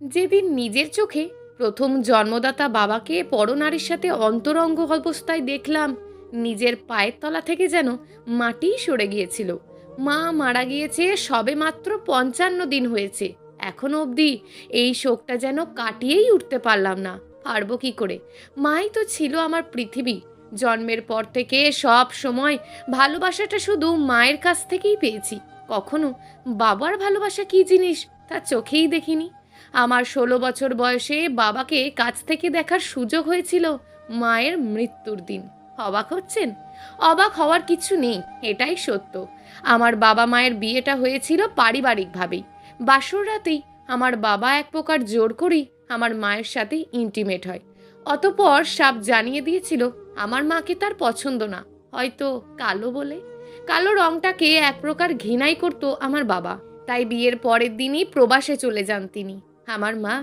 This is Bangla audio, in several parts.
যেদিন নিজের চোখে প্রথম জন্মদাতা বাবাকে পরনারীর সাথে অন্তরঙ্গ অবস্থায় দেখলাম, নিজের পায়ের তলা থেকে যেন মাটি সরে গিয়েছিল। মা মারা গিয়েছে সবে মাত্র পঞ্চান্ন দিন হয়েছে। এখনও অবধি এই শোকটা যেন কাটিয়েই উঠতে পারলাম না। পারব কি করে? মাই তো ছিল আমার পৃথিবী। জন্মের পর থেকে সব সময় ভালোবাসাটা শুধু মায়ের কাছ থেকেই পেয়েছি। কখনো বাবার ভালোবাসা কি জিনিস তা চোখেই দেখিনি। আমার ষোলো বছর বয়সে বাবাকে কাছ থেকে দেখার সুযোগ হয়েছিল মায়ের মৃত্যুর দিন। অবাক হচ্ছেন? অবাক হওয়ার কিছু নেই, এটাই সত্য। আমার বাবা মায়ের বিয়েটা হয়েছিল পারিবারিকভাবেই। বাসর রাতেই আমার বাবা এক প্রকার জোর করেই আমার মায়ের সাথে ইন্টিমেট হয়। অতপর সাপ জানিয়ে দিয়েছিল, আমার মাকে তার পছন্দ না। হয়তো কালো বলে? কালো রংটাকে এক প্রকার ঘৃণাই করতো আমার বাবা। তাই বিয়ের পরের দিনই প্রবাসে চলে যান তিনি। আমার মা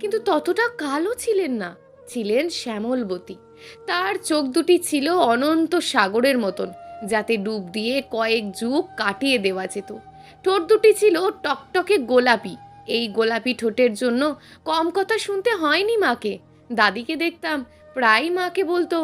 কিন্তু ততটা কালো ছিলেন না, ছিলেন শ্যামলবতী। তার চোখ দুটি ছিল অনন্ত সাগরের মতন, যাতে ডুব দিয়ে কয়েক যুগ কাটিয়ে দেওয়া যেত। ঠোঁট দুটি ছিল টকটকে গোলাপি, এই গোলাপি ঠোঁটের জন্য কম কথা শুনতে হয়নি মাকে। দাদিকে দেখতাম প্রায় মাকে বলতো,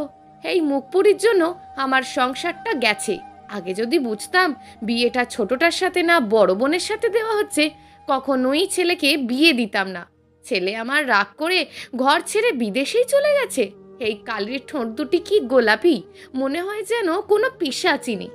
এই মুখপুরির জন্য আমার সংসারটা গেছে। আগে যদি বুঝতাম বিয়েটা ছোটটার সাথে না বড় বোনের সাথে দেওয়া হচ্ছে কখনোই ছেলেকে বিয়ে দিতাম না। ছেলে আমার রাগ করে ঘর ছেড়ে বিদেশেই চলে গেছে। এই কালির ঠোঁট দুটি কি গোলাপি? মনে হয় যেন কোনো পিসাচিনি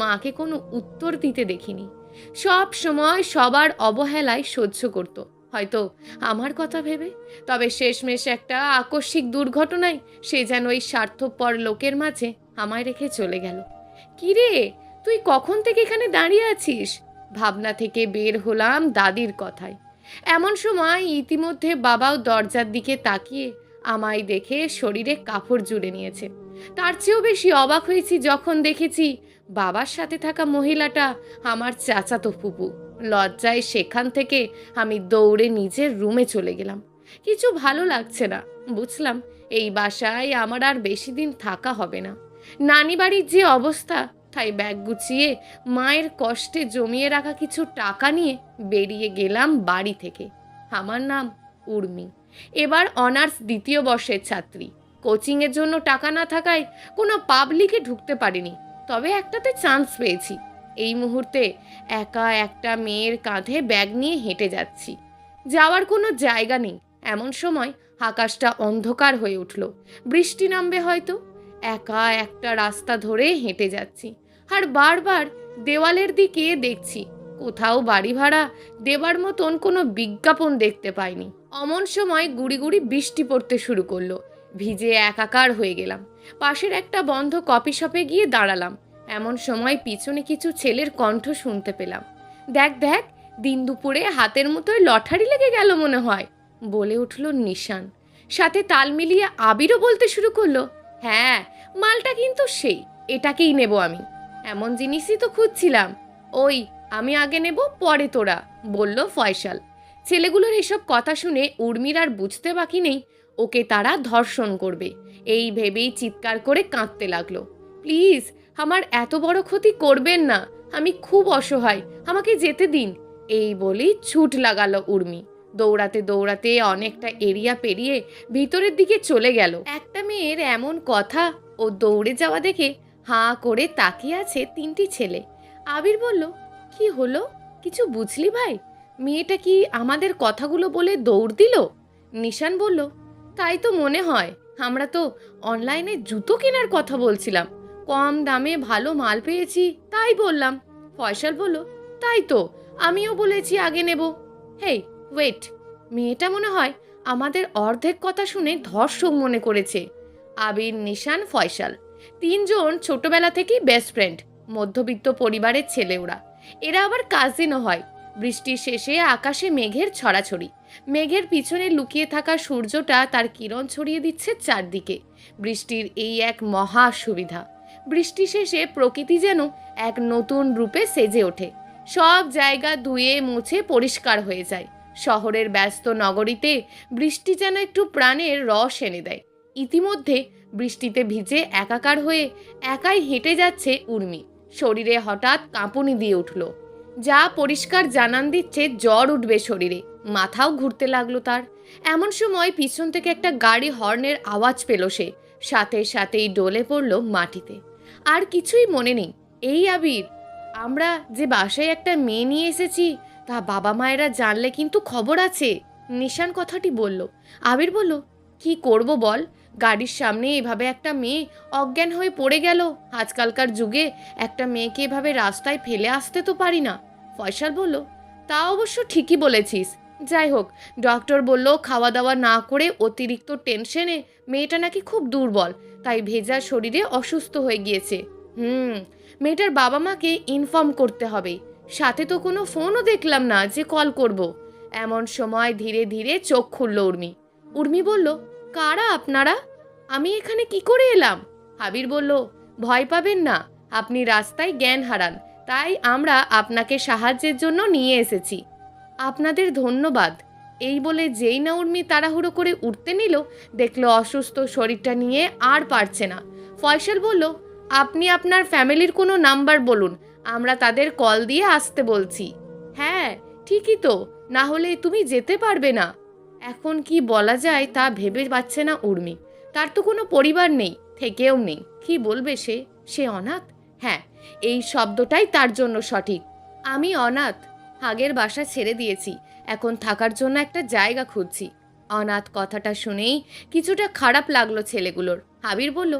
মাকে কোনো উত্তর দিতে দেখিনি। সব সময় সবার অবহেলায় সহ্য করত। হয়তো আমার কথা ভেবে, তবে শেষমেশ একটা আকস্মিক দুর্ঘটনায় সে যেন ওই স্বার্থপর লোকের মাঝে আমায় রেখে চলে গেল। কিরে, তুই কখন থেকে এখানে দাঁড়িয়ে আছিস? ভাবনা থেকে বের হলাম দাদির কথায়। এমন সময় ইতিমধ্যে বাবাও দরজার দিকে তাকিয়ে আমায় দেখে শরীরে কাপড় জুড়ে নিয়েছে। তার চেয়েও বেশি অবাক হয়েছি যখন দেখেছি বাবার সাথে থাকা মহিলাটা আমার চাচাতো ফুপু। লজ্জায় সেখান থেকে আমি দৌড়ে নিজের রুমে চলে গেলাম। কিছু ভালো লাগছে না, বুঝলাম। এই বাসায় আমার আর বেশি দিন থাকা হবে না। নানি বাড়ির যে অবস্থা তাই ব্যাগ গুছিয়ে মায়ের কষ্টে জমিয়ে রাখা কিছু টাকা নিয়ে বেরিয়ে গেলাম বাড়ি থেকে। আমার নাম উর্মি। এবার অনার্স দ্বিতীয় বর্ষের ছাত্রী। কোচিংয়ের জন্য টাকা না থাকায় কোনো পাবলিকে ঢুকতে পারিনি। তবে একটাতে চান্স পেয়েছি। এই মুহূর্তে একা একটা মেয়ের কাঁধে ব্যাগ নিয়ে হেঁটে যাচ্ছি। যাওয়ার কোনো জায়গা নেই। এমন সময় আকাশটা অন্ধকার হয়ে উঠল। বৃষ্টি নামবে হয়তো। একা একটা রাস্তা ধরে হেঁটে যাচ্ছি আর বারবার দেওয়ালের দিকে দেখছি। কোথাও বাড়ি ভাড়া দেবার মতন কোনো বিজ্ঞাপন দেখতে পাইনি। অমন সময় গুড়ি গুড়ি বৃষ্টি পড়তে শুরু করল। ভিজে একাকার হয়ে গেলাম। পাশের একটা বন্ধ কফি শপে গিয়ে দাঁড়ালাম। এমন সময় পিছনে কিছু ছেলের কণ্ঠ শুনতে পেলাম। দেখ দেখ, দিন দুপুরে হাতের মতোই লটারি লেগে গেল মনে হয়, বলে উঠল নিশান। সাথে তাল মিলিয়ে আবিরও বলতে শুরু করল হ্যাঁ মালটা কিন্তু সেই, এটাকেই নেব আমি। এমন জিনিসই তো খুঁজছিলাম। ওই, আমি আগে নেব, পরে তোরা, বলল ফয়সাল। ছেলেগুলোর এসব কথা শুনে উর্মির আর বুঝতে বাকি নেই, ওকে তারা ধর্ষণ করবে। এই ভেবেই চিৎকার করে কাঁদতে লাগল। প্লিজ, আমার এত বড় ক্ষতি করবেন না, আমি খুব অসহায়, আমাকে যেতে দিন। এই বলেই ছুট লাগালো উর্মি। দৌড়াতে দৌড়াতে অনেকটা এরিয়া পেরিয়ে ভিতরের দিকে চলে গেল। একটা মেয়ের এমন কথা ও দৌড়ে যাওয়া দেখে হাঁ করে তাকিয়ে আছে তিনটি ছেলে। আবির বলল, কি হলো? কিছু বুঝলি ভাই? মেয়েটা কি আমাদের কথাগুলো বলে দৌড় দিল? নিশান বলল, তাই তো মনে হয়, আমরা তো অনলাইনে জুতো কেনার কথা বলছিলাম। কম দামে ভালো মাল পেয়েছি, তাই বললাম। ফয়সাল বলল, তাই তো, আমিও বলেছি আগে নেব। হেই ওয়েট মেয়েটা মনে হয় আমাদের অর্ধেক কথা শুনে ধর্ষক মনে করেছে। আবির, নিশান, ফয়সাল। তিনজন ছোটবেলা থেকেই বেস্ট ফ্রেন্ড মধ্যবিত্ত পরিবারের ছেলে ওরা। এরা আবার কাজিনও হয়। বৃষ্টির শেষে আকাশে মেঘের ছড়াছড়ি। মেঘের পিছনে লুকিয়ে থাকা সূর্যটা তার কিরণ ছড়িয়ে দিচ্ছে চারদিকে। বৃষ্টির এই এক মহা সুবিধা। বৃষ্টি শেষে প্রকৃতি যেন এক নতুন রূপে সেজে ওঠে। সব জায়গা ধুয়ে মুছে পরিষ্কার হয়ে যায়। শহরের ব্যস্ত নগরীতে বৃষ্টি যেন একটু প্রাণের রস এনে দেয়। ইতিমধ্যে বৃষ্টিতে ভিজে একাকার হয়ে একাই হেঁটে যাচ্ছে উর্মি। শরীরে হঠাৎ কাঁপুনি দিয়ে উঠল। যা পরিষ্কার জানান দিচ্ছে জ্বর উঠবে শরীরে। মাথাও ঘুরতে লাগল তার। এমন সময় পিছন থেকে একটা গাড়ি হর্নের আওয়াজ পেল সে। সাথে সাথেই ডলে পড়ল মাটিতে। আর কিছুই মনে নেই। এই আবির, আমরা যে বাসায় একটা মেয়ে নিয়ে এসেছি তা বাবা মায়েরা জানলে কিন্তু খবর আছে। নিশান কথাটি বলল। আবির বলল, কি করব বল? গাড়ির সামনে এভাবে একটা মেয়ে অজ্ঞান হয়ে পড়ে গেল। আজকালকার যুগে একটা মেয়েকে এভাবে রাস্তায় ফেলে আসতে তো পারি না। ফয়সাল বলল, তা অবশ্য ঠিকই বলেছিস। যাই হোক, ডক্টর বলল খাওয়া দাওয়া না করে অতিরিক্ত টেনশনে মেয়েটা নাকি খুব দুর্বল, তাই ভেজা শরীরে অসুস্থ হয়ে গিয়েছে। হুম, মেয়েটার বাবা মাকে ইনফর্ম করতে হবে। সাথে তো কোনো ফোনও দেখলাম না যে কল করব। এমন সময় ধীরে ধীরে চোখ খুলল উর্মি। উর্মি বলল, কারা আপনারা? আমি এখানে কি করে এলাম? হাবির বলল, ভয় পাবেন না, আপনি রাস্তায় জ্ঞান হারান, তাই আমরা আপনাকে সাহায্যের জন্য নিয়ে এসেছি। আপনাদের ধন্যবাদ। এই বলে যেই না উর্মি তাড়াহুড়ো করে উঠতে নিল, দেখল অসুস্থ শরীরটা নিয়ে আর পারছে না। ফয়সাল বলল, আপনি আপনার ফ্যামিলির কোনো নাম্বার বলুন আমরা তাদের কল দিয়ে আসতে বলছি। হ্যাঁ ঠিকই তো, না হলে তুমি যেতে পারবে না। এখন কি বলা যায় তা ভেবে পাচ্ছে না উর্মি। তার তো কোনো পরিবার নেই, থেকেও নেই। কি বলবে সে? সে অনাথ? হ্যাঁ এই শব্দটাই তার জন্য সঠিক। আমি অনাথ আগের বাসা ছেড়ে দিয়েছি। এখন থাকার জন্য একটা জায়গা খুঁজছি। অনাথ কথাটা শুনেই কিছুটা খারাপ লাগল ছেলেগুলোর। হাবির বলল,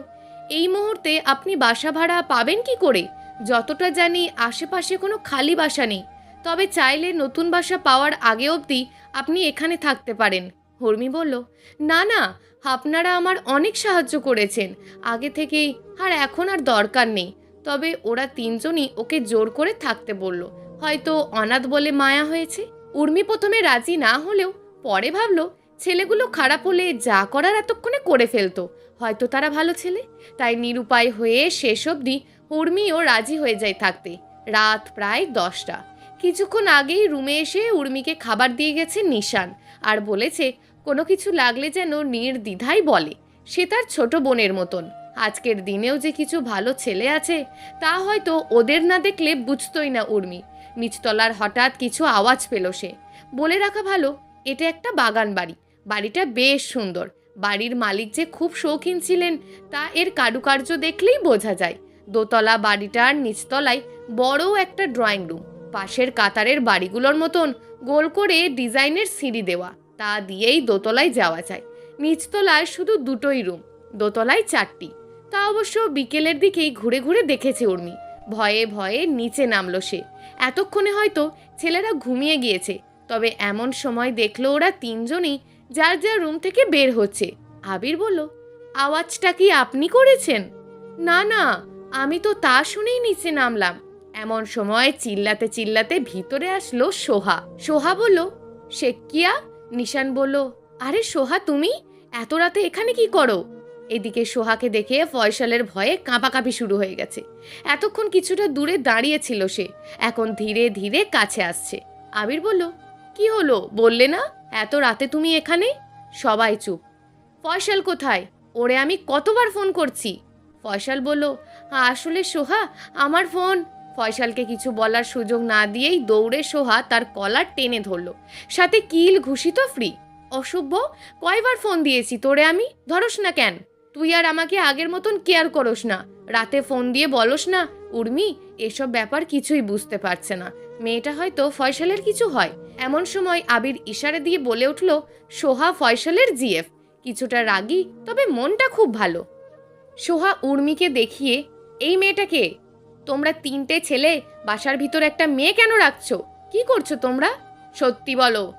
এই মুহূর্তে আপনি বাসা ভাড়া পাবেন কি করে? যতটা জানি আশেপাশে কোনো খালি বাসা নেই। তবে চাইলে নতুন বাসা পাওয়ার আগে অবধি আপনি এখানে থাকতে পারেন, হর্মি বলল। না না, আপনারা আমার অনেক সাহায্য করেছেন। আগে থেকেই আর এখন আর দরকার নেই। তবে ওরা তিনজনই ওকে জোর করে থাকতে বলল। হয়তো অনাথ বলে মায়া হয়েছে। উর্মি প্রথমে রাজি না হলেও পরে ভাবলো, ছেলেগুলো খারাপ হলে যা করার এতক্ষণে করে ফেলতো। হয়তো তারা ভালো ছেলে। তাই নিরুপায় হয়ে শেষ অবধি উর্মিও রাজি হয়ে যায় থাকতে। রাত প্রায় দশটা। কিছুক্ষণ আগেই রুমে এসে উর্মিকে খাবার দিয়ে গেছে নিশান আর বলেছে, কোনো কিছু লাগলে যেন নির্দ্বিধাই বলে। সে তার ছোট বোনের মতন। আজকের দিনেও যে কিছু ভালো ছেলে আছে, তা হয়তো ওদের না দেখলে বুঝতোই না উর্মি। নিচতলার হঠাৎ কিছু আওয়াজ পেল সে। বলে রাখা ভালো, এটা একটা বাগান বাড়ি। বাড়িটা বেশ সুন্দর। বাড়ির মালিক যে খুব শৌখিন ছিলেন, তা এর কারুকার্য দেখলেই বোঝা যায়। দোতলা বাড়িটার নিচতলায় বড় একটা ড্রয়িং রুম। পাশের কাতারের বাড়িগুলোর মতন গোল করে ডিজাইনের সিঁড়ি দেওয়া, তা দিয়েই দোতলায় যাওয়া যায়। নিচতলায় শুধু দুটোই রুম, দোতলায় চারটি। তা অবশ্য বিকেলের দিকেই ঘুরে ঘুরে দেখেছে উর্মি। ভয়ে ভয়ে নিচে নামলো সে। এতক্ষণে হয়তো ছেলেরা ঘুমিয়ে গিয়েছে, তবে এমন সময় দেখল ওরা তিনজনই যার যার রুম থেকে বের হচ্ছে। আবির বলল, আওয়াজটা কি আপনি করেছেন? না না আমি তো তা শুনেই নিচে নামলাম। এমন সময় চিল্লাতে চিল্লাতে ভিতরে আসলো সোহা। সোহা বলল শেকিয়া নিশান বলল, আরে সোহা, তুমি? এত রাতে এখানে কি করো? এদিকে সোহাকে দেখে ফয়সালের ভয়ে কাঁপাকাঁপি শুরু হয়ে গেছে। এতক্ষণ কিছুটা দূরে দাঁড়িয়েছিল সে। এখন ধীরে ধীরে কাছে আসছে। আবির বলল, কি হলো? বললে না? এত রাতে তুমি এখানে? সবাই চুপ। ফয়সাল কোথায়? ওরে আমি কতবার ফোন করছি? ফয়সাল বলল আসলে সোহা, আমার ফোন। ফয়সালকে কিছু বলার সুযোগ না দিয়েই দৌড়ে সোহা তার কলার টেনে ধরলো। সাথে কিল ঘুষি তো ফ্রি। অসভ্য, কয়বার ফোন দিয়েছি তোরে আমি? ধরস না কেন। তুই আর আমাকে আগের মতন কেয়ার করস না। রাতে ফোন দিয়ে বলস না, উর্মি, এসব ব্যাপার কিছুই বুঝতে পারছে না। মেয়েটা হয়তো ফয়সালের কিছু হয়। এমন সময় আবির ইশারা দিয়ে বলে উঠল, সোহা ফয়সালের জিএফ। কিছুটা রাগী, তবে মনটা খুব ভালো। সোহা উর্মিকে দেখিয়ে এই মেয়েটাকে? তোমরা তিনটে ছেলে, বাসার ভিতর একটা মেয়ে কেন রাখছো? কি করছ তোমরা? সত্যি বলো।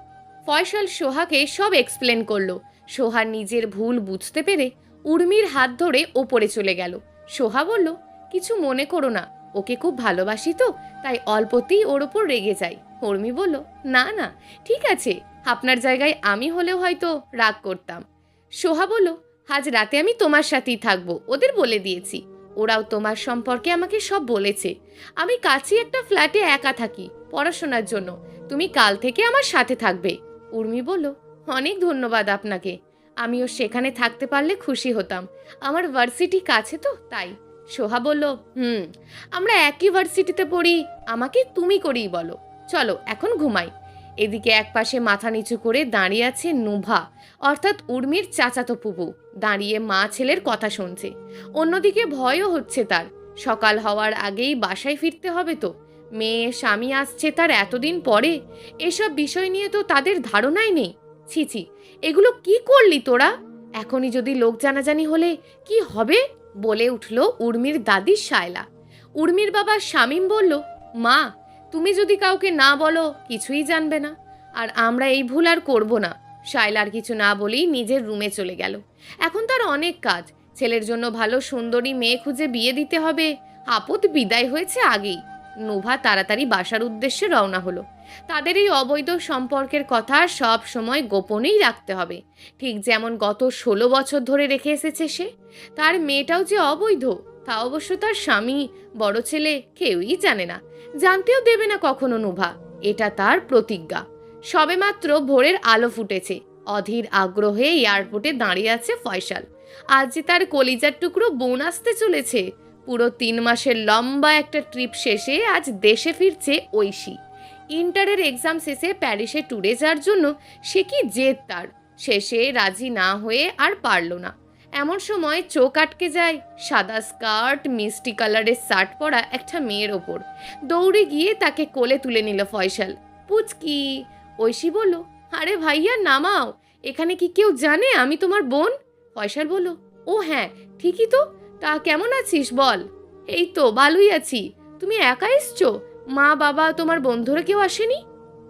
ফয়সাল সোহাকে সব এক্সপ্লেন করল। সোহা নিজের ভুল বুঝতে পেরে উর্মির হাত ধরে ওপরে চলে গেল। সোহা বলল, কিছু মনে করো না, ওকে খুব ভালোবাসি তো, তাই অল্পতেই ওর ওপর রেগে যাই। উর্মি বলল, না না, ঠিক আছে, আপনার জায়গায় আমি হলেও হয়তো রাগ করতাম। সোহা বলল, আজ রাতে আমি তোমার সাথেই থাকব, ওদের বলে দিয়েছি। ওরাও তোমার সম্পর্কে আমাকে সব বলেছে। আমি কাছেই একটা ফ্ল্যাটে একা থাকি, পড়াশোনার জন্য। তুমি কাল থেকে আমার সাথে থাকবে, উর্মি বলল। অনেক ধন্যবাদ আপনাকে। আমিও সেখানে থাকতে পারলে খুশি হতাম। আমার ভার্সিটি কাছে তো, তাই। সোহা বলল, হুম, আমরা একই ভার্সিটিতে পড়ি, আমাকে তুমি করেই বলো। চলো, এখন ঘুমাই। এদিকে একপাশে মাথা নিচু করে দাঁড়িয়ে আছে নুভা, অর্থাৎ উর্মির চাচাতো পুপু দাঁড়িয়ে মা ছেলের কথা শুনছে। অন্যদিকে ভয়ও হচ্ছে তার। সকাল হওয়ার আগেই বাসায় ফিরতে হবে তো। মেয়ে, স্বামী আসছে তার এতদিন পরে। এসব বিষয় নিয়ে তো তাদের ধারণাই নেই। ছি ছি, এগুলো কি করলি তোরা? এখনই যদি লোক জানাজানি হলে কি হবে? বলে উঠল উর্মির দাদি শায়লা। উর্মির বাবা শামীম বলল, মা তুমি যদি কাউকে না বলো, কিছুই জানবে না। আর আমরা এই ভুল আর করব না। শায়লার কিছু না বলেই নিজের রুমে চলে গেল। এখন তার অনেক কাজ। ছেলের জন্য ভালো সুন্দরী মেয়ে খুঁজে বিয়ে দিতে হবে। আপদ বিদায় হয়েছে আগেই। নোভা তাড়াতাড়ি বাসার উদ্দেশ্যে রওনা হলো। তাদের এই অবৈধ সম্পর্কের কথা সব সময় গোপনেই রাখতে হবে। ঠিক যেমন গত ষোলো বছর ধরে রেখে এসেছে সে, তার মেয়েটাও যে অবৈধ। তা অবশ্য তার স্বামী, বড় ছেলে, কেউই জানে না। জানতেও দেবে না কখনো নুভা, এটা তার প্রতিজ্ঞা। সবেমাত্র ভোরের আলো ফুটেছে, অধীর আগ্রহে এয়ারপোর্টে দাঁড়িয়ে আছে ফয়সাল। আজ যে তার কলিজার টুকরো বোন আসতে চলেছে, পুরো তিন মাসের লম্বা একটা ট্রিপ শেষে আজ দেশে ফিরছে ঐশী। ইন্টারের এক্সাম শেষে প্যারিসে ট্যুরে যাওয়ার জন্য সে কি জেদ তার? শেষে রাজি না হয়ে আর পারল না। এমন সময় চোখ আটকে যায়, সাদা স্কার্ট, মিষ্টি কালারের শার্ট পরা একটা মেয়ের ওপর। দৌড়ে গিয়ে তাকে কোলে তুলে নিল ফয়সাল। পুচকি, ঐশী বলল, আরে ভাইয়া, নামাও। এখানে কি কেউ জানে আমি তোমার বোন? ফয়সাল বলল, ও হ্যাঁ ঠিকই তো। তা কেমন আছিস বল? এই তো, ভালোই আছি। তুমি একা এসছো? মা, বাবা, তোমার বন্ধুরা কেউ আসেনি?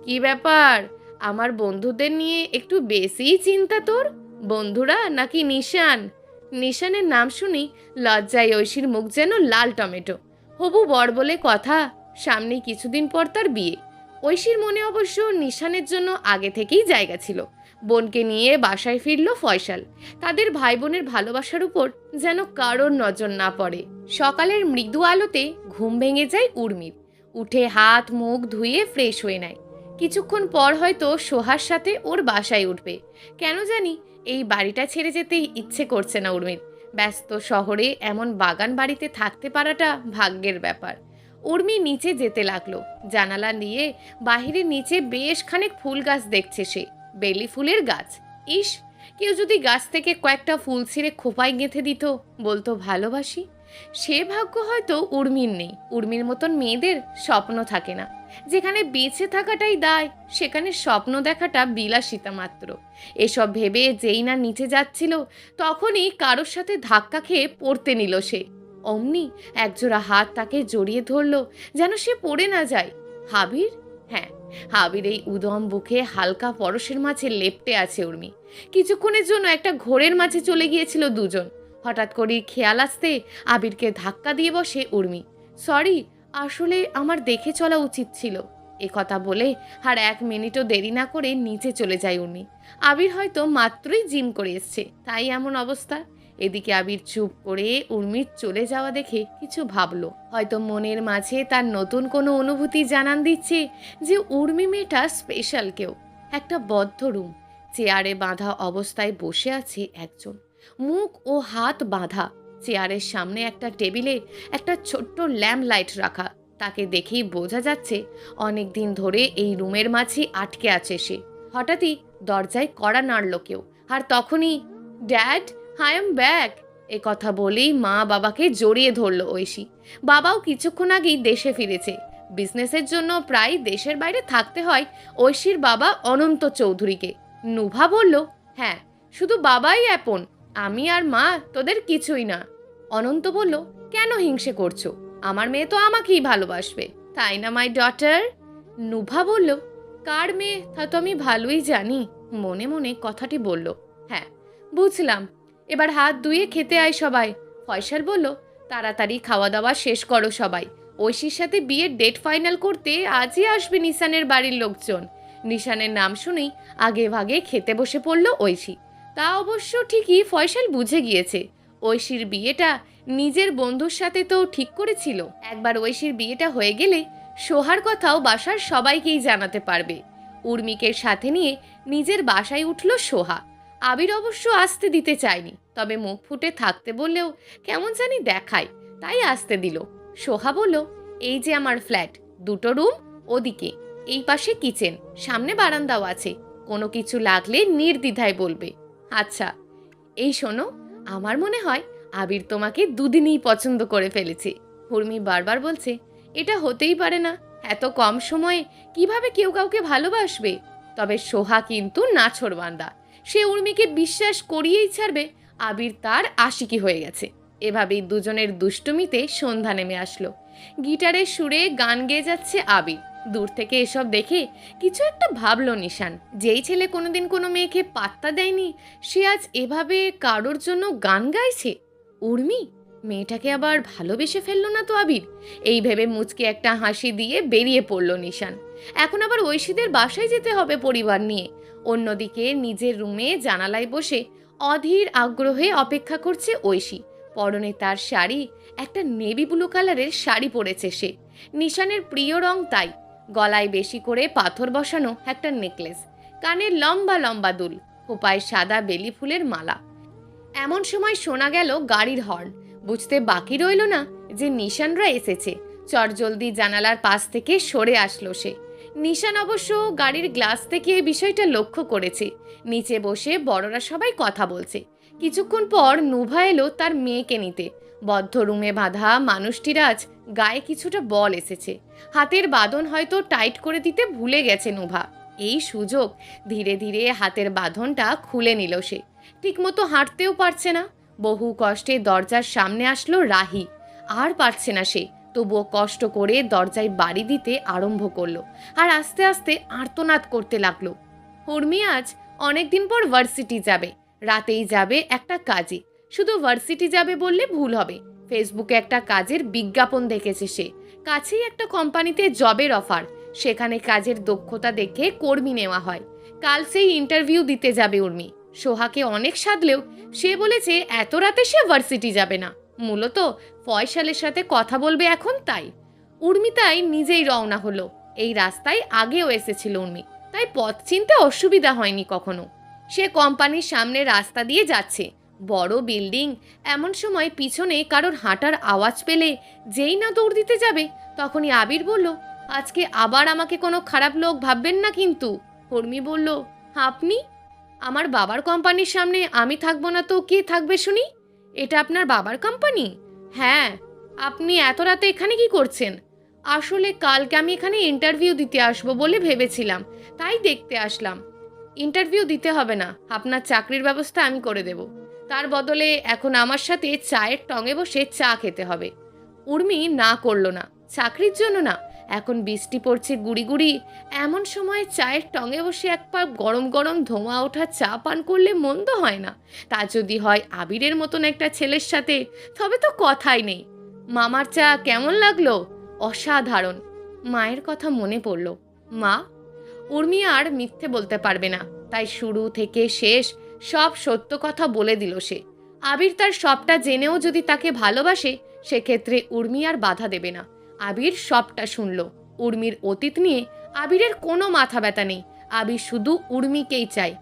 কি ব্যাপার? আমার বন্ধুদের নিয়ে একটু বেশিই চিন্তা তোর? বন্ধুরা, নাকি নিশান? নিশানের নাম শুনি লজ্জায় ঐশীর মুখ যেন লাল টমেটো। হবু বর বলে কথা, সামনে কিছুদিন পর তার বিয়ে। ঐশীর মনে অবশ্য নিশানের জন্য আগে থেকেই জায়গা ছিল। বোনকে নিয়ে বাসায় ফিরল ফয়সাল। তাদের ভাই বোনের ভালোবাসার উপর যেন কারোর নজর না পড়ে। সকালের মৃদু আলোতে ঘুম ভেঙে যায় উর্মির। উঠে হাত মুখ ধুয়ে ফ্রেশ হয়ে নেয়। কিছুক্ষণ পর হয়তো সোহার সাথে ওর বাসায় উঠবে। কেন জানি এই বাড়িটা ছেড়ে যেতে ইচ্ছে করছে না উর্মির। ব্যস্ত শহরে এমন বাগান বাড়িতে থাকতে পারাটা ভাগ্যের ব্যাপার। উর্মি নিচে যেতে লাগল। জানালা নিয়ে বাহিরে নিচে বেশ খানিক ফুল গাছ দেখছে সে। বেলি ফুলের গাছ। ইস, কেউ যদি গাছ থেকে কয়েকটা ফুল ছিঁড়ে খোপায় গেঁথে দিত, বলতো ভালোবাসি। সে ভাগ্য হয়তো উর্মির নেই। উর্মির মতন মেয়েদের স্বপ্ন থাকে না। যেখানে বেঁচে থাকাটাই দায়, সেখানে স্বপ্ন দেখাটা বিলাসিতা মাত্র। এসব ভেবে যেই না নিচে যাচ্ছিল, তখনই কারোর সাথে ধাক্কা খেয়ে পড়তে নিল সে। অমনি একজোড়া হাত তাকে জড়িয়ে ধরলো, যেন সে পড়ে না যায়। হাবির? হ্যাঁ হাবির এই উদম বুকে হালকা পরশের মাঝে লেপটে আছে উর্মি। কিছুক্ষণের জন্য একটা ঘোরের মাঝে চলে গিয়েছিল দুজন। হঠাৎ করে খেয়াল আসতে আবিরকে ধাক্কা দিয়ে বসে উর্মি। সরি, আসলে আমার দেখে চলা উচিত ছিল। এ কথা বলে আর এক মিনিটও দেরি না করে নিচে চলে যায় উর্মি। আবির হয়তো মাত্রই জিম করে এসছে, তাই এমন অবস্থা। এদিকে আবির চুপ করে উর্মির চলে যাওয়া দেখে কিছু ভাবলো। হয়তো মনের মাঝে তার নতুন কোনো অনুভূতি জানান দিচ্ছে যে উর্মি মেয়েটা স্পেশাল কেউ। একটা বদ্ধ রুম, চেয়ারে বাঁধা অবস্থায় বসে আছে একজন। মুখ ও হাত বাঁধা। চেয়ারের সামনে একটা টেবিলে একটা ছোট্ট ল্যাম্প লাইট রাখা। তাকে দেখেই বোঝা যাচ্ছে অনেক দিন ধরে এই রুমের মাঝে আটকে আছে সে। হঠাৎই দরজায় কড়া নাড়ল কেউ। আর তখনই, ড্যাড, আই এম ব্যাক! এ কথা বলেই মা বাবাকে জড়িয়ে ধরল ঐশী। বাবাও কিছুক্ষণ আগেই দেশে ফিরেছে। বিজনেসের জন্য প্রায় দেশের বাইরে থাকতে হয় ঐশীর বাবা অনন্ত চৌধুরীকে। নুভা বলল হ্যাঁ শুধু বাবাই আপন আমি আর মা তোদের কিছুই না। অনন্ত বলল, কেন হিংসে করছ? আমার মেয়ে তো আমাকেই ভালোবাসবে, তাই না মাই ডটার নুভা বলল, কার মেয়ে? তা তো আমি ভালোই জানি। মনে মনে কথাটি বলল হ্যাঁ বুঝলাম। এবার হাত ধুয়ে খেতে আয় সবাই। ফয়সাল বলল, তাড়াতাড়ি খাওয়া দাওয়া শেষ করো সবাই। ঐশীর সাথে বিয়ের ডেট ফাইনাল করতে আজই আসবে নিশানের বাড়ির লোকজন। নিশানের নাম শুনেই আগে ভাগে খেতে বসে পড়ল ঐশী। তা অবশ্য ঠিকই ফয়সাল বুঝে গিয়েছে। ঐশীর বিয়েটা নিজের বন্ধুর সাথে তো ঠিক করেছিল। একবার ঐশীর বিয়েটা হয়ে গেলে সোহার কথাও বাসার সবাইকেই জানাতে পারবে। উর্মিকে সাথে নিয়ে নিজের বাসায় উঠল সোহা। আবির অবশ্য আসতে দিতে চায়নি, তবে মুখ ফুটে থাকতে বললেও কেমন জানি দেখায়, তাই আসতে দিল। সোহা বলল, এই যে আমার ফ্ল্যাট, দুটো রুম, ওদিকে, এই পাশে কিচেন, সামনে বারান্দাও আছে, কোনো কিছু লাগলে নির্দ্বিধায় বলবে। আচ্ছা এই শোনো, আমার মনে হয় আবির তোমাকে দুদিনেই পছন্দ করে ফেলেছে। উর্মি বারবার বলছে, এটা হতেই পারে না, এত কম সময়ে কীভাবে কেউ কাউকে ভালোবাসবে? তবে সোহা কিন্তু নাছরবান্দা সে উর্মিকে বিশ্বাস করিয়েই ছাড়বে, আবির তার আশিকি হয়ে গেছে। এভাবেই দুজনের দুষ্টুমিতে সন্ধ্যা নেমে আসলো। গিটারের সুরে গান গেয়ে যাচ্ছে আবির। দূর থেকে এসব দেখে কিছু একটা ভাবলো নিশান। যেই ছেলে কোনোদিন কোনো মেয়েকে পাত্তা দেয়নি, সে আজ এভাবে কারোর জন্য গান গাইছে? উর্মি, মেয়েটাকে আবার ভালোবেসে ফেলল না তো আবির? এই ভেবে মুচকে একটা হাসি দিয়ে বেরিয়ে পড়ল নিশান। এখন আবার ঐশীদের বাসায় যেতে হবে পরিবার নিয়ে। অন্যদিকে নিজের রুমে জানালায় বসে অধীর আগ্রহে অপেক্ষা করছে ঐশী। পরনে তার শাড়ি, একটা নেভি ব্লু কালারের শাড়ি পরেছে সে। নিশানের প্রিয় রং তাই। গলায় বেশি করে পাথর বসানো একটা নেকলেস, কানে লম্বা লম্বা দুল, খোপায় সাদা বেলি ফুলের মালা। এমন সময় শোনা গেল গাড়ির হর্ন। বুঝতে বাকি রইল না যে নিশানরা এসেছে। চটজলদি জানালার পাশ থেকে সরে আসলো সে। নিশান অবশ্য গাড়ির গ্লাস থেকে এই বিষয়টা লক্ষ্য করেছে। নিচে বসে বড়রা সবাই কথা বলছে। কিছুক্ষণ পর নুভা এলো তার মেয়েকে নিতে। বদ্ধ রুমে বাঁধা মানুষটির আজ গায়ে কিছুটা বল এসেছে। হাতের বাঁধন হয়তো টাইট করে দিতে ভুলে গেছে নুভা। এই সুযোগ ধীরে ধীরে হাতের বাঁধনটা খুলে নিল সে। ঠিকমতো হাঁটতেও পারছে না। বহু কষ্টে দরজার সামনে আসলো রাহি। আর পারছে না সে। তবুও কষ্ট করে দরজায় বাড়ি দিতে আরম্ভ করল। আর আস্তে আস্তে আর্তনাদ করতে লাগল। উর্মি আজ অনেকদিন পর ভার্সিটি যাবে। রাতেই যাবে একটা কাজে। শুধু ভার্সিটি যাবে বললে ভুল হবে। ফেসবুকে একটা কাজের বিজ্ঞাপন দেখেছে সে। কাছেই একটা কোম্পানিতে জবের অফার। সেখানে কাজের দক্ষতা দেখে কর্মী নেওয়া হয়। কাল সেই ইন্টারভিউ দিতে যাবে উর্মি। সোহাকে অনেক সাধলেও সে বলেছে এত রাতে সে ভার্সিটি যাবে না। মূলত ফয়সালের সাথে কথা বলবে এখন তাই। উর্মি তাই নিজেই রওনা হলো। এই রাস্তায় আগেও এসেছিল উর্মি। তাই পথ চিনতে অসুবিধা হয়নি কখনো। সে কোম্পানির সামনে রাস্তা দিয়ে যাচ্ছে। বড় বিল্ডিং। এমন সময় পিছনে কারোর হাঁটার আওয়াজ পেলে যেই না দৌড় দিতে যাবে, তখনই আবির বলল, আজকে আবার আমাকে কোনো খারাপ লোক ভাববেন না কিন্তু। উর্মি বলল, আপনি? আমার বাবার কোম্পানির সামনে আমি থাকব না তো কে থাকবে শুনি? এটা আপনার বাবার কোম্পানি? হ্যাঁ আপনি এত রাতে এখানে কি করছেন? আসলে কালকে আমি এখানে ইন্টারভিউ দিতে আসব বলে ভেবেছিলাম, তাই দেখতে আসলাম। ইন্টারভিউ দিতে হবে না, আপনার চাকরির ব্যবস্থা আমি করে দেব। তার বদলে এখন আমার সাথে চায়ের টঙে বসে চা খেতে হবে। উর্মি না করল না, চাকরির জন্য না, এখন বৃষ্টি পড়ছে গুড়ি গুড়ি, এমন সময় চায়ের টঙে বসে এক পা গরম গরম ধোঁয়া ওঠা চা পান করলে মন্দ হয় না। তা যদি হয় আবিরের মতন একটা ছেলের সাথে, তবে তো কথাই নেই। মামার চা কেমন লাগল? অসাধারণ। মায়ের কথা মনে পড়ল। মা, উর্মি আর মিথ্যে বলতে পারবে না। তাই শুরু থেকে শেষ সব সত্য কথা বলে দিল সে। আবির তার সবটা জেনেও যদি তাকে ভালোবাসে, সেক্ষেত্রে উর্মি আর বাধা দেবে না। আবির সবটা শুনল। উর্মির অতীত নিয়ে আবিরের কোনো মাথা ব্যথা নেই। আবির শুধু উর্মিকেই চায়।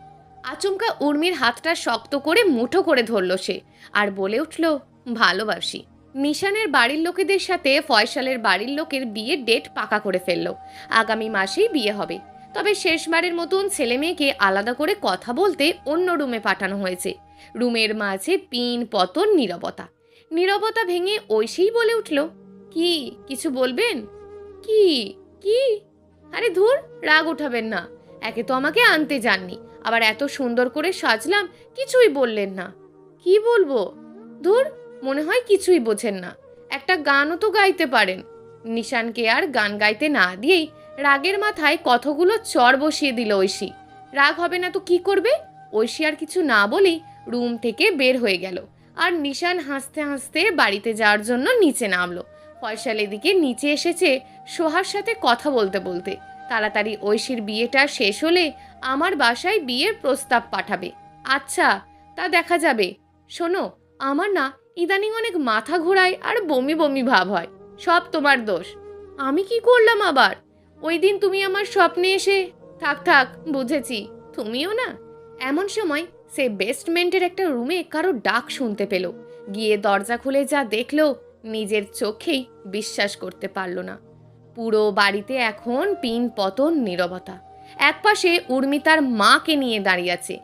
আচমকা উর্মির হাতটা শক্ত করে মুঠো করে ধরল সে আর বলে উঠল, ভালোবাসি। নিশানের বাড়ির লোকেদের সাথে ফয়সালের বাড়ির লোকের বিয়ের ডেট পাকা করে ফেলল। আগামী মাসেই বিয়ে হবে। তবে শেষবারের মতন ছেলে মেয়েকে আলাদা করে কথা বলতে অন্য রুমে পাঠানো হয়েছে। রুমের মাঝে পিন, পতন, নীরবতা। নীরবতা ভেঙে ঐশীই বলে উঠল, কি, কিছু বলবেন? কি কি? আরে ধুর, রাগ উঠাবেন না। একে তো আমাকে আনতে যাননি। আবার এত সুন্দর করে সাজলাম, কিছুই বললেন না। কি বলব? ধুর, মনে হয় কিছুই বোঝেন না। একটা গানও তো গাইতে পারেন। নিশানকে আর গান গাইতে না দিয়েই রাগের মাথায় কতগুলো চর বসিয়ে দিল ঐশী। রাগ হবে না তো কি করবে? ঐশী আর কিছু না বলেই রুম থেকে বের হয়ে গেল। আর নিশান হাসতে হাসতে বাড়িতে যাওয়ার জন্য নিচে নামলো। ফয়সাল এদিকে নিচে এসেছে সোহার সাথে কথা বলতে বলতে। তাড়াতাড়ি ঐশীর বিয়েটা শেষ হলে আমার বাসায় বিয়ের প্রস্তাব পাঠাবে। আচ্ছা তা দেখা যাবে। শোনো, আমার না ইদানিং অনেক মাথা ঘোরায় আর বমি বমি ভাব হয়। সব তোমার দোষ। আমি কি করলাম আবার? ওই দিন তুমি আমার স্বপ্নে এসে, থাক থাক, বুঝেছি। তুমিও না? এমন সময় সে বেস্টমেন্টের একটা রুমে কারও ডাক শুনতে পেল। গিয়ে দরজা খুলে যা দেখল, নিজের চোখেই বিশ্বাস করতে পারল না। পুরো বাড়িতে এখন পিন পতন নীরবতা। একপাশে উর্মি তার মাকে নিয়ে দাঁড়িয়ে আছে।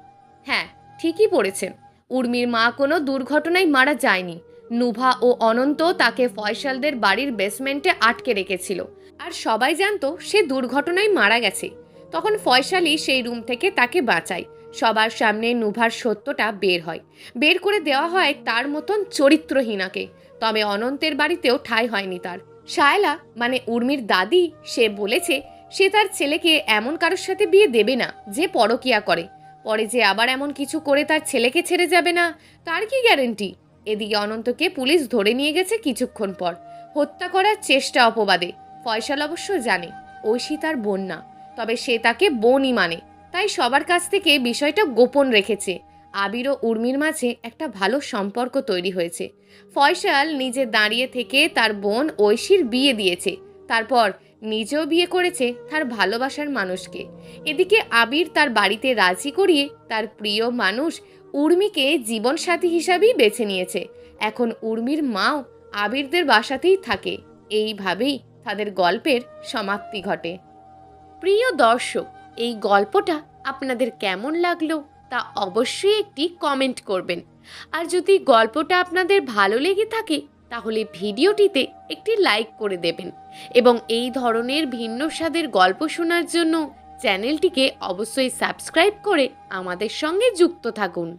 হ্যাঁ ঠিকই পড়েছেন। উর্মির মা কোনো দুর্ঘটনায় মারা যায়নি। নুভা ও অনন্ত তাকে ফয়সালদের বাড়ির বেসমেন্টে আটকে রেখেছিল। আর সবাই জানতো সে দুর্ঘটনায় মারা গেছে। তখন ফয়সালি সেই রুম থেকে তাকে বাঁচায়। সবার সামনে নুভার সত্যটা বের হয়। বের করে দেওয়া হয় তার মতন চরিত্রহীনাকে। তবে অনন্তের বাড়িতেও ঠাঁই হয়নি তার। শায়লা মানে উর্মির দাদি, সে বলেছে, সে তার ছেলেকে এমন কারোর সাথে বিয়ে দেবে না, যে পরকিয়া করে। পরে যে আবার এমন কিছু করে তার ছেলেকে ছেড়ে যাবে না, তার কি গ্যারেন্টি? এদিকে অনন্তকে পুলিশ ধরে নিয়ে গেছে কিছুক্ষণ পর। হত্যা করার চেষ্টা অপবাদে। ফয়সাল অবশ্য জানে, ঐশী তার বোন না, তবে সে তাকে বোনই মানে। তাই সবার কাছ থেকে বিষয়টা গোপন রেখেছে। আবির ও উর্মির মাঝে একটা ভালো সম্পর্ক তৈরি হয়েছে। ফয়সাল নিজে দাঁড়িয়ে থেকে তার বোন ঐশীর বিয়ে দিয়েছে। তারপর নিজেও বিয়ে করেছে তার ভালোবাসার মানুষকে। এদিকে আবির তার বাড়িতে রাজি করিয়ে তার প্রিয় মানুষ উর্মিকে জীবনসাথী হিসাবেই বেছে নিয়েছে। এখন উর্মির মাও আবিরদের বাসাতেই থাকে। এইভাবেই তাদের গল্পের সমাপ্তি ঘটে। প্রিয় দর্শক, এই গল্পটা আপনাদের কেমন লাগল তা অবশ্যই একটি কমেন্ট করবেন। আর যদি গল্পটা আপনাদের ভালো লেগে থাকে, তাহলে ভিডিওটিতে একটি লাইক করে দেবেন এবং এই ধরনের ভিন্ন স্বাদের গল্প শোনার জন্য চ্যানেলটিকে অবশ্যই সাবস্ক্রাইব করে আমাদের সঙ্গে যুক্ত থাকুন।